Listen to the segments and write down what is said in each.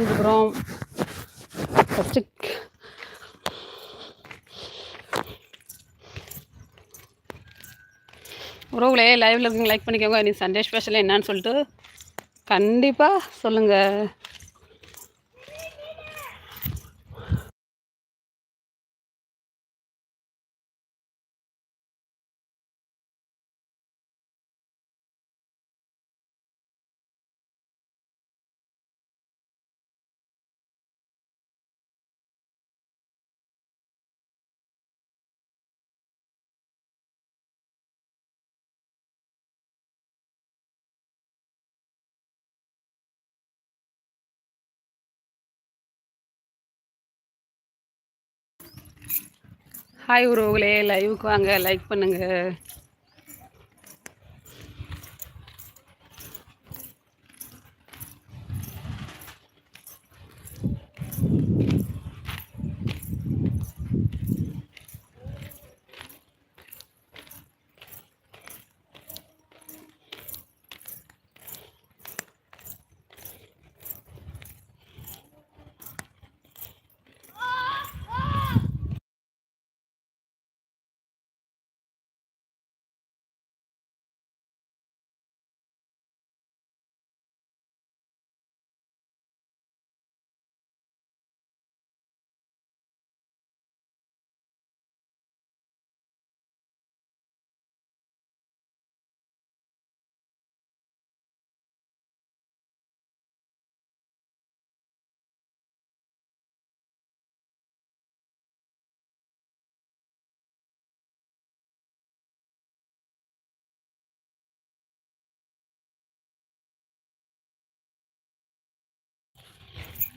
வந்துருக்குறோம் first உறவுகளே லைவில் இருக்கீங்க லைக் பண்ணிக்கோங்க. நீ சண்டே ஸ்பெஷல் என்னன்னு சொல்லிட்டு கண்டிப்பாக சொல்லுங்கள் ஹாய் உறவுகளே லைவுக்கு வாங்க லைக் பண்ணுங்கள்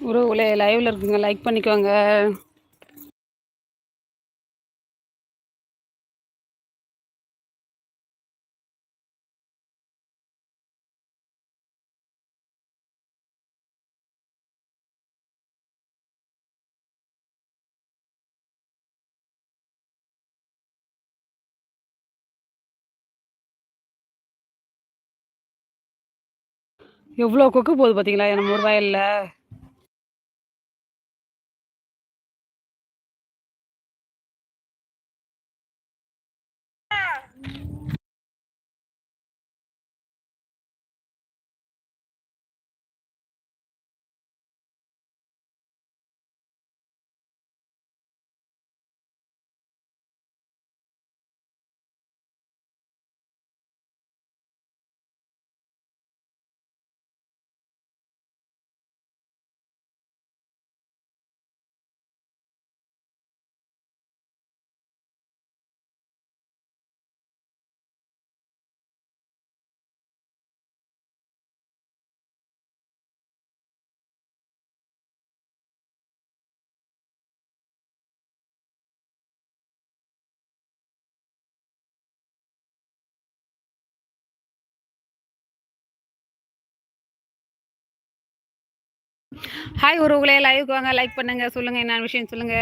உறவுகளே லைவில் இருக்குங்க. லைக் பண்ணிக்கோங்க. எவ்வளோ கொக்கு போகுது பார்த்தீங்களா? நம்ம ஒரு வயலில். ஹாய் உறவுகளே. லைவுக்கு வாங்க. லைக் பண்ணுங்க. சொல்லுங்க. என்ன விஷயம் சொல்லுங்க.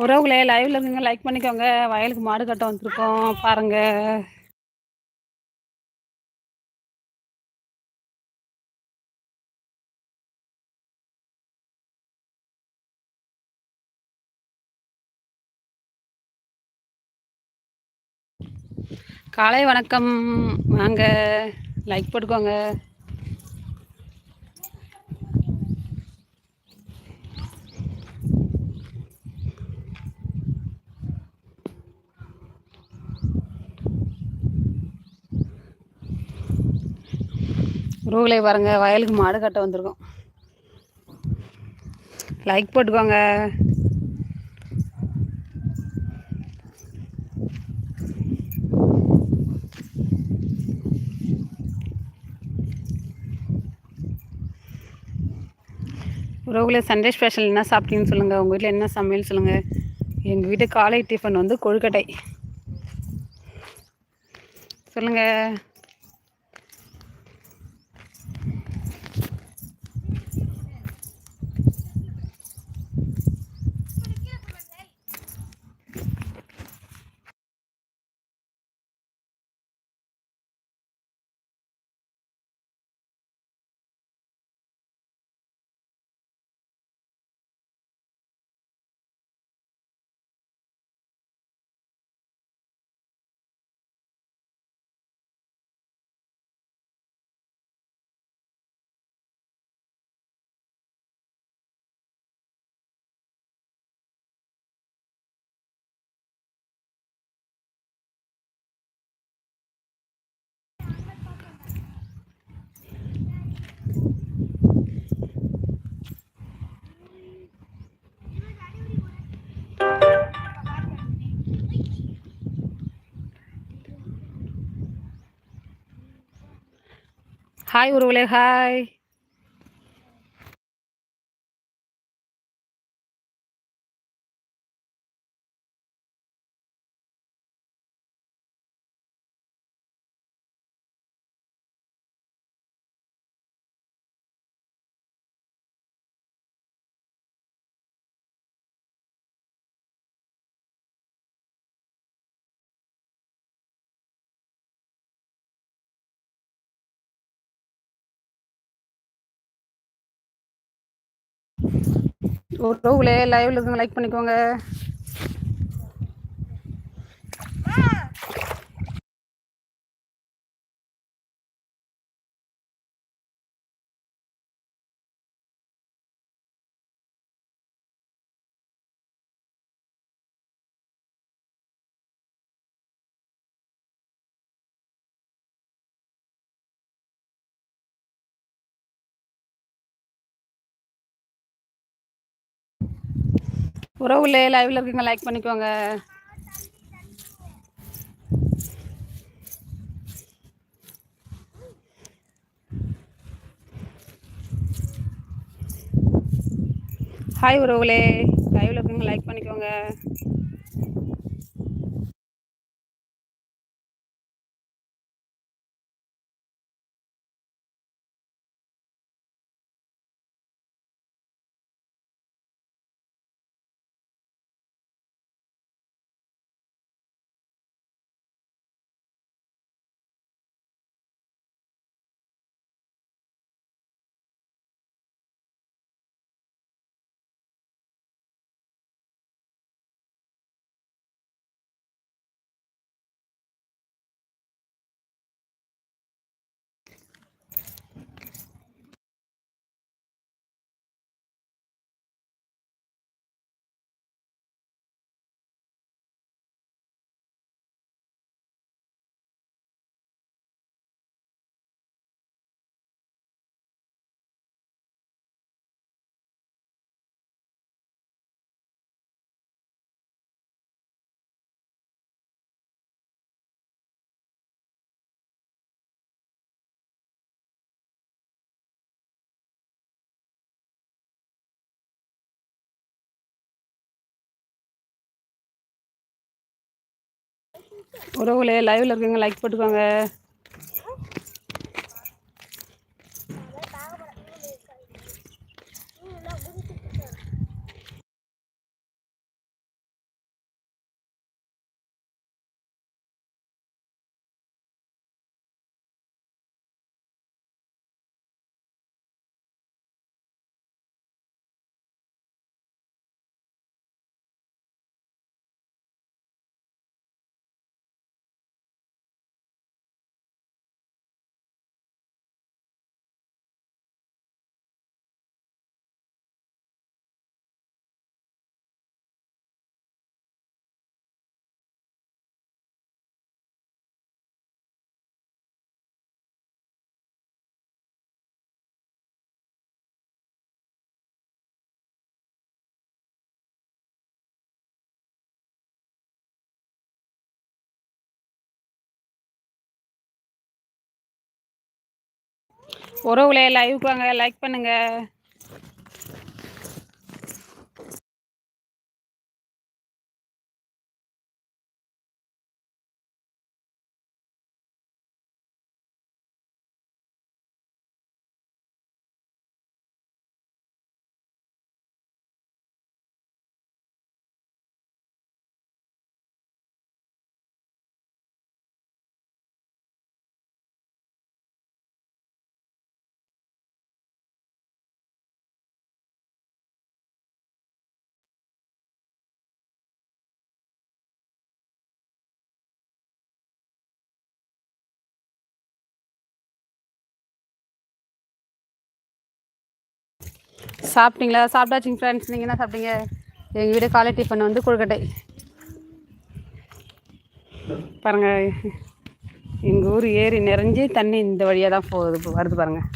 உறவுகளே லைவ்ல இருக்குங்க லைக் பண்ணிக்கோங்க. வயலுக்கு மாடு கட்ட வந்திருக்கோம். பாருங்க. காலை வணக்கம். வாங்க. லைக் போட்டுக்கோங்க. ரூலே பாருங்க வயலுக்கு மாடு கட்ட வந்திருக்கோம். லைக் போட்டுக்கோங்க. உறவுகளே சண்டே ஸ்பெஷல் என்ன சாப்பிட்டீங்கன்னு சொல்லுங்கள் உங்கள் வீட்டில் என்ன சமையல் சொல்லுங்கள் எங்கள் வீட்டு காலை டிஃபன் வந்து கொழுக்கட்டை. சொல்லுங்கள் ஹாய் உறவுகளே ஹாய் உறவுகளே லைவ்ல இருக்குங்க லைக் பண்ணிக்கோங்க. உறவுகளே லைவ்ல இருக்குங்க லைக் பண்ணிக்கோங்க. ஹாய் உறவுகளே லைவ்ல இருக்குங்க லைக் பண்ணிக்கோங்க. உறவுகளே லைவ்ல இருக்குங்க லைக் போட்டுக்கோங்க. உறவுகளே லைவுக்கு வாங்க லைக் பண்ணுங்கள் சாப்பிட்டீங்களா? சாப்பிட்டாச்சிங்க ஃப்ரெண்ட்ஸ் நீங்கள் என்ன சாப்பிட்டீங்க? எங்கள் வீடு காலை டிஃபன் வந்து கொழுக்கட்டை. பாருங்கள் எங்கள் ஊர் ஏரி நிறைஞ்சி தண்ணி இந்த வழியாக தான் போகுது. வருது பாருங்கள்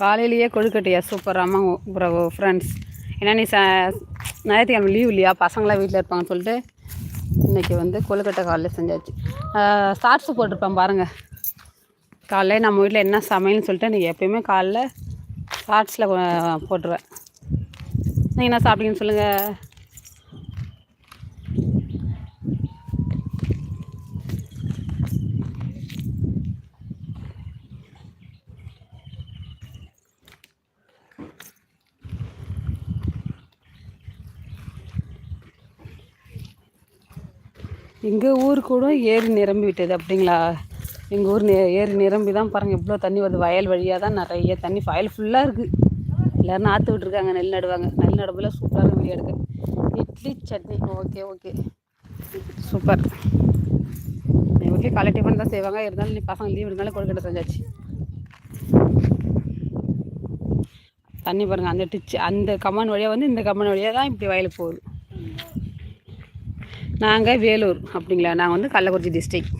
காலையிலேயே கொழுக்கட்டையா? சூப்பர் ஆமாம் ப்ரோ ஃப்ரெண்ட்ஸ் ஏன்னா நீ ச ஞாயிற்றுக்கிழமை லீவ் இல்லையா? பசங்களாம் வீட்டில் இருப்பாங்கன்னு சொல்லிட்டு இன்றைக்கி வந்து கொழுக்கட்டை காலையில் செஞ்சாச்சு. ஷார்ட்ஸு போட்டிருப்பேன் பாருங்கள் காலையில் நம்ம வீட்டில் என்ன சமையல்னு சொல்லிட்டு நீங்கள் எப்பயுமே காலைல ஷார்ட்ஸில் போட்டுருவேன். நீங்கள் என்ன சாப்பிட்டீங்கன்னு சொல்லுங்கள் எங்கள் ஊர் கூட ஏரி நிரம்பி விட்டது அப்படிங்களா? எங்கள் ஊர் ஏரி நிரம்பி தான் பாருங்கள் இவ்வளோ தண்ணி வருது. வயல் வழியாக தான் நிறைய தண்ணி வயல் ஃபுல்லாக இருக்குது எல்லோரும் நாற்று விட்டுருக்காங்க நெல் நடுவாங்க. நெல் நடுவில் சூப்பராக வீடியோ எடுக்க. Idli chutney. Okay okay. Super okay காலை டிஃபன் தான் செய்வாங்க. இருந்தாலும் நீ பசங்க லீவ் இருந்தாலும் கொழுக்கட்டை செஞ்சாச்சு. தண்ணி பாருங்கள் அந்த டிச்சு அந்த கம்மன் வழியாக வந்து இந்த கம்மன் வழியாக தான் இப்படி வயலுக்கு போகுது. நாங்கள் வேலூர் அப்படிங்களா? நாங்கள் வந்து கள்ளக்குறிச்சி டிஸ்ட்ரிக்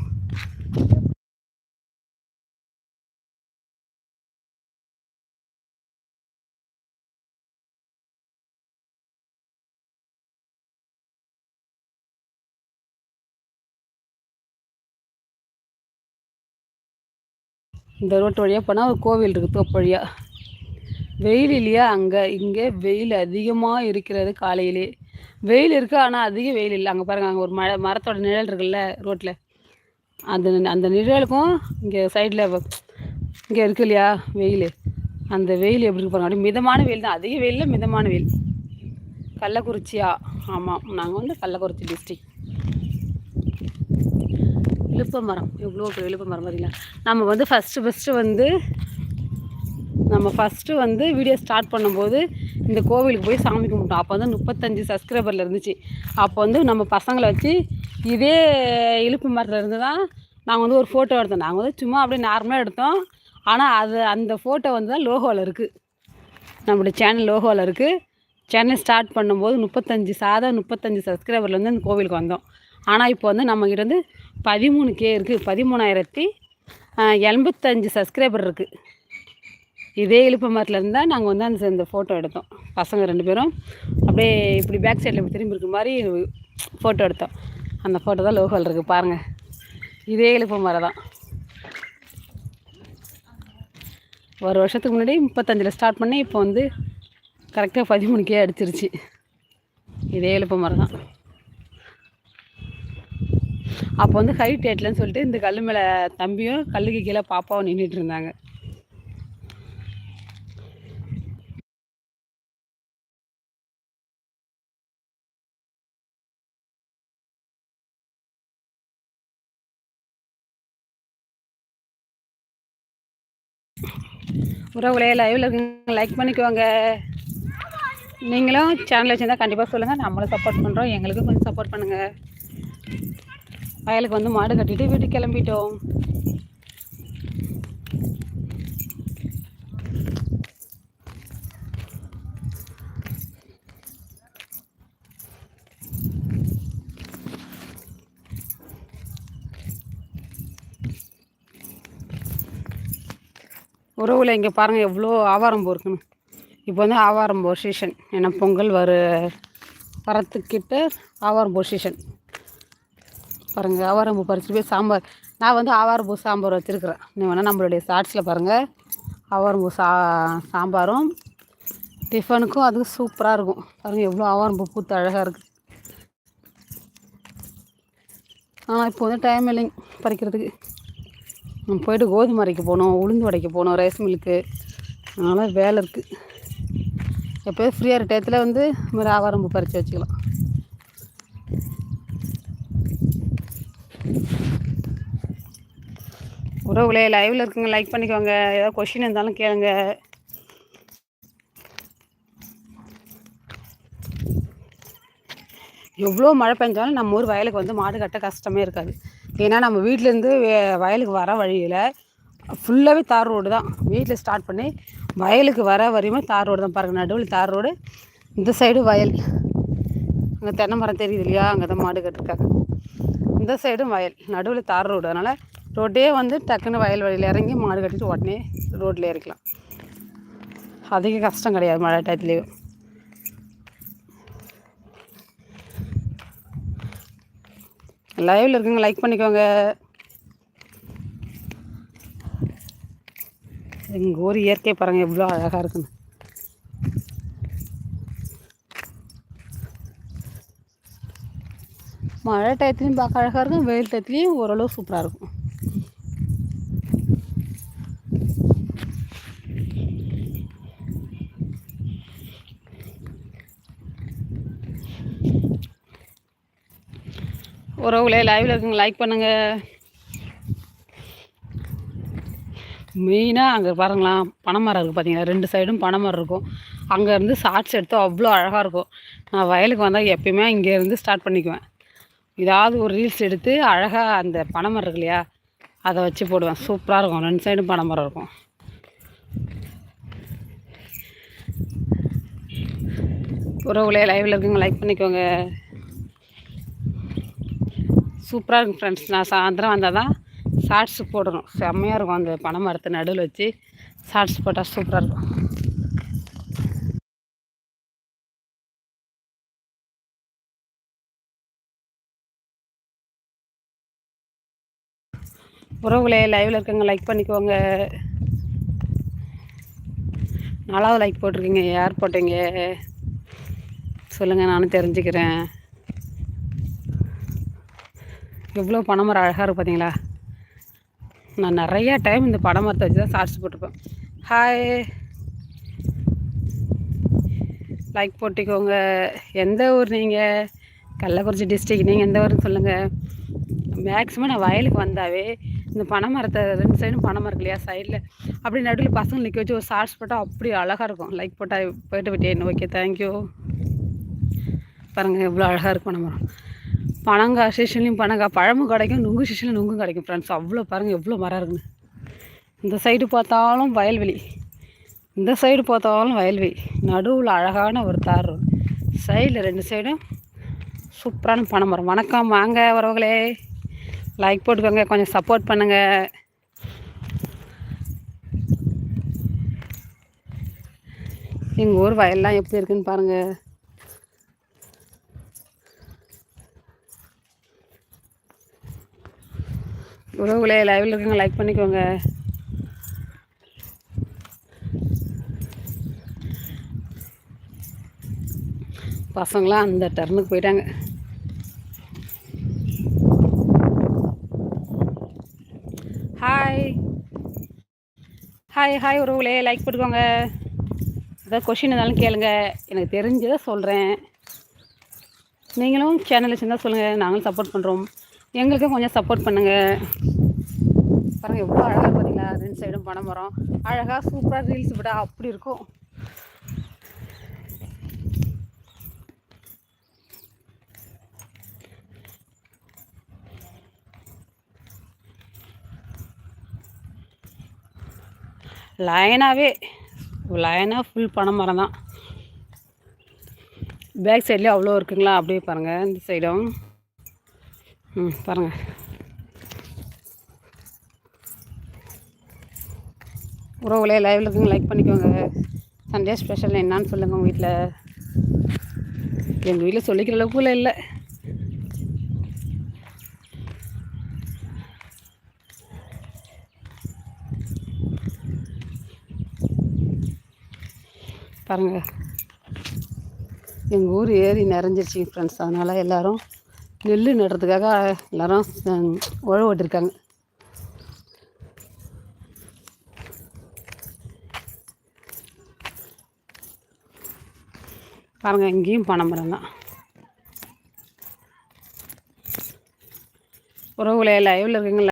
இந்த ரோட்டு வழியாக போனால் ஒரு கோவில் இருக்குது தோப்பு வழியாக வெயில் இல்லையா? அங்கே இங்கே வெயில் அதிகமாக இருக்கிறது காலையிலே. வெயில் இருக்குது ஆனால் அதிக வெயில் இல்லை. அங்கே பாருங்கள் அங்கே ஒரு மழை மரத்தோட நிழல் இருக்குல்ல ரோட்டில் அந்த அந்த நிழலுக்கும் இங்கே சைடில் இங்கே இருக்கு இல்லையா வெயில். அந்த வெயில் எப்படி இருக்கு பாருங்க. அப்படி மிதமான வெயில் தான். அதிக வெயிலில் மிதமான வெயில். கள்ளக்குறிச்சியா? ஆமாம் நாங்கள் வந்து கள்ளக்குறிச்சி டிஸ்ட்ரிக் இழுப்ப மரம். எவ்வளோ பெரிய இழுப்ப மரம் பார்த்தீங்களா நம்ம வந்து ஃபஸ்ட்டு ஃபஸ்ட்டு வந்து நம்ம ஃபஸ்ட்டு வந்து வீடியோ ஸ்டார்ட் பண்ணும்போது இந்த கோவிலுக்கு போய் சாமி கும்பிட்டோம். அப்போ வந்து முப்பத்தஞ்சு சப்ஸ்கிரைபரில் இருந்துச்சு. அப்போ வந்து நம்ம பசங்களை வச்சு இதே இழுப்பு மரத்தில் இருந்து தான் நாங்கள் வந்து ஒரு ஃபோட்டோ எடுத்தோம். நாங்கள் வந்து சும்மா அப்படியே நார்மலாக எடுத்தோம். ஆனால் அது அந்த ஃபோட்டோ வந்து தான் லோகோவில் இருக்குது நம்மளுடைய சேனல் லோகோவில் இருக்குது சேனல் ஸ்டார்ட் பண்ணும்போது முப்பத்தஞ்சு சாதா முப்பத்தஞ்சு சப்ஸ்கிரைபர்லேருந்து அந்த கோவிலுக்கு வந்தோம். ஆனால் இப்போ வந்து நம்மக்கிட்ட வந்து பதிமூணு கே இருக்குது பதிமூணாயிரத்தி எண்பத்தஞ்சு சப்ஸ்கிரைபர் இருக்குது இதே இழுப்பு மரத்தில் இருந்தால் நாங்கள் வந்து அந்த இந்த ஃபோட்டோ எடுத்தோம். பசங்க ரெண்டு பேரும். அப்படியே இப்படி பேக் சைடில் இப்படி திரும்பி இருக்கிற மாதிரி ஃபோட்டோ எடுத்தோம். அந்த ஃபோட்டோ தான் லோகல் இருக்குது பாருங்கள் இதே இழுப்பு மரம் தான். ஒரு வருஷத்துக்கு முன்னாடி முப்பத்தஞ்சில் ஸ்டார்ட் பண்ணி இப்போ வந்து கரெக்டாக பதிமூணுக்கே அடிச்சிருச்சு. இதே எழுப்பு மரம் தான். அப்போ வந்து ஹைட் ஏட்லன்னு சொல்லிட்டு இந்த கல் மேலே தம்பியும் கல்லுக்கு கீழே பாப்பாவும் நின்றுட்டு இருந்தாங்க. உறவுகளே லைவில் இருக்குங்க லைக் பண்ணிக்குவாங்க நீங்களும் சேனல் வச்சுருந்தா கண்டிப்பாக சொல்லுங்கள் நம்மளும் சப்போர்ட் பண்ணுறோம் எங்களுக்கும் கொஞ்சம் சப்போர்ட் பண்ணுங்கள் வயலுக்கு வந்து மாடு கட்டிட்டு வீட்டுக்கு கிளம்பிட்டோம். உறவில் இங்கே பாருங்கள் எவ்வளோ ஆவாரம்பூ இருக்குன்னு இப்போ வந்து ஆவாரம்பூ சீசன் ஏன்னா பொங்கல் வர வரத்துக்கிட்ட ஆவாரம்பூ சீசன் பாருங்கள் ஆவாரம்பூ பறிச்சுட்டு போய் சாம்பார். நான் வந்து ஆவாரம்பூ சாம்பார் வச்சுருக்குறேன். நீ வேணால் நம்மளுடைய ஷார்ட்ஸில் பாருங்கள் ஆவாரம்பூ சா சாம்பாரும் டிஃபனுக்கும் அதுவும் சூப்பராக இருக்கும். பாருங்கள் எவ்வளோ ஆவாரம்பூ பூத்து அழகாக இருக்குது ஆனால் இப்போ வந்து டைம் இல்லைங்க பறிக்கிறதுக்கு. போயிட்டு கோதுமை அரைக்க போகணும் உளுந்து உடைக்க போகணும் ரைஸ் மில்க்கு அதனால் வேலை இருக்குது எப்போயும் ஃப்ரீயாக இருக்க டயத்தில் வந்து இந்த மாதிரி ஆவாரம்பு பறித்து வச்சுக்கலாம். உறவுகளே லைவில் இருக்குங்க லைக் பண்ணிக்கோங்க. ஏதாவது கொஷின் இருந்தாலும் கேளுங்க. எவ்வளோ மழை பெஞ்சாலும் நம்ம ஊர் வயலுக்கு வந்து மாடு கட்ட கஷ்டமே இருக்காது. ஏன்னா நம்ம வீட்டிலேருந்து வயலுக்கு வர வழியில் ஃபுல்லாகவே தார் ரோடு தான். வீட்டில் ஸ்டார்ட் பண்ணி வயலுக்கு வர வரையுமே தார் ரோடு தான். பாருங்கள் நடுவில் தார் ரோடு இந்த சைடு வயல். அங்கே தென்னை மரம் தெரியுது இல்லையா? அங்கே தான் மாடு கட்டிருக்காங்க. இந்த சைடும் வயல். நடுவில் தார் ரோடு. அதனால் ரோட்டே வந்து டக்குன்னு வயல் வழியில் இறங்கி மாடு கட்டிட்டு உடனே ரோட்டில் இறக்கலாம் அதிக கஷ்டம் கிடையாது மழை டயத்துலேயும். லைவில் இருக்குங்க லைக் பண்ணிக்கோங்க. எங்கள் ஊர் இயற்கை பாருங்கள் எவ்வளோ அழகாக இருக்குன்னு. மழை டயத்துலையும் பார்க்க அழகாக இருக்கும் வெயில் டயத்துலேயும் ஓரளவு சூப்பராக இருக்கும். உறவுகளே லைவில் இருக்குங்க லைக் பண்ணுங்கள் மெயினாக அங்கே பாருங்களேன் பனைமரம் இருக்குது பார்த்தீங்களா ரெண்டு சைடும் பனைமரம் இருக்கும். அங்கேருந்து ஷார்ட்ஸ் எடுத்தால் அவ்வளோ அழகாக இருக்கும். நான் வயலுக்கு வந்தால் எப்பயுமே இங்கேருந்து ஸ்டார்ட் பண்ணிக்குவேன். ஏதாவது ஒரு ரீல்ஸ் எடுத்து அழகாக அந்த பனைமரம் இருக்கு இல்லையா அதை வச்சு போடுவேன். சூப்பராக இருக்கும். ரெண்டு சைடும் பனைமரம் இருக்கும். உறவுகளே லைவில் இருக்குங்க லைக் பண்ணிக்கோங்க. சூப்பராக இருக்கும் ஃப்ரெண்ட்ஸ் நான் சாயந்தரம் வந்தால் தான் ஷார்ட்ஸ் போடணும். செம்மையாக இருக்கும் அந்த பனை மரத்தை நடுவில் வச்சு ஷார்ட்ஸ் போட்டால் சூப்பராக இருக்கும். உறவுகளே லைவில் இருக்கவங்க லைக் பண்ணிக்கோங்க. நாலாவது லைக் போட்டிருக்கீங்க. யார் போட்டீங்க? சொல்லுங்கள் நானும் தெரிஞ்சுக்கிறேன். எவ்வளோ பனைமரம் அழகாக இருக்கும் பார்த்தீங்களா நான் நிறையா டைம் இந்த பனைமரத்தை வச்சு தான் சார்ஜ் போட்டிருப்பேன். ஹாய் லைக் போட்டிக்கோங்க. எந்த ஊர் நீங்கள் கள்ளக்குறிச்சி டிஸ்ட்ரிக் நீங்கள் எந்த ஊர்னு சொல்லுங்கள் மேக்ஸிமம் நான் வயலுக்கு வந்தாவே இந்த பனை மரத்தை ரெண்டு சைடும் பனை மரம் இல்லையா? சைடில் அப்படி நடுவில் பசங்க நிற்க வச்சு ஒரு ஷார்ட்ஸ் போட்டால் அப்படி அழகாக இருக்கும். லைக் போட்டால் போயிட்டு விட்டேன் ஓகே தேங்க்யூ பாருங்கள் இவ்வளோ அழகாக இருக்கும் பனை மரம். பனங்காய் சீசன்லேயும் பனங்காய் பழமும் கிடைக்கும் நுங்கு சீசனில் நுங்கும் கிடைக்கும் ஃப்ரெண்ட்ஸ் அவ்வளோ பாருங்கள் எவ்வளோ மரம் இருக்குன்னு. இந்த சைடு பார்த்தாலும் வயல்வெளி. இந்த சைடு பார்த்தாலும் வயல்வெளி. நடுவில் அழகான ஒரு தார் சைடில் ரெண்டு சைடும் சூப்பரான பனை மரம். வணக்கம் வாங்க உறவுகளே. லைக் போட்டுக்கோங்க கொஞ்சம் சப்போர்ட் பண்ணுங்கள் எங்கள் ஊர் வயல்லாம் எப்படி இருக்குன்னு பாருங்கள் உறவுகளே லைவில் இருக்குங்க லைக் பண்ணிக்கோங்க. பசங்களாம் அந்த டர்னுக்கு போயிட்டாங்க. ஹாய் ஹாய் ஹாய் உறவுகளே லைக் போட்டுக்கோங்க. ஏதாவது கொஷின் இருந்தாலும் கேளுங்க. எனக்கு தெரிஞ்சதை சொல்கிறேன் நீங்களும் சேனல் வச்சுருந்தா சொல்லுங்கள் நாங்களும் சப்போர்ட் பண்ணுறோம் எங்களுக்கும் கொஞ்சம் சப்போர்ட் பண்ணுங்கள் பாருங்கள் எவ்வளோ அழகாக பார்த்தீங்களா? ரெண்டு சைடும் பனை மரம் அழகாக சூப்பராக ரீல்ஸ் விட அப்படி இருக்கும். லைனாகவே லைனாக ஃபுல் பனை மரம் தான் பேக் சைட்லேயே அவ்வளோ இருக்குங்களா? அப்படியே பாருங்கள் இந்த சைடும் ம் பாருங்கள் உறவுகளே லைவில் இருக்குங்க லைக் பண்ணிக்கோங்க. சண்டே ஸ்பெஷல் என்னான்னு சொல்லுங்கள் உங்கள் வீட்டில் எங்கள் வீட்டில் சொல்லிக்கிற அளவுக்குள்ள இல்லை. பாருங்கள் எங்கள் ஊர் ஏரி நிறைஞ்சிருச்சு ஃப்ரெண்ட்ஸ் அதனால் எல்லோரும் நெல் நடுறதுக்காக எல்லோரும் உழவு ஓட்டிருக்காங்க. பாருங்கள் இங்கேயும் பனைமரம் தான் உறவுகளை லைவில் இருக்கீங்களா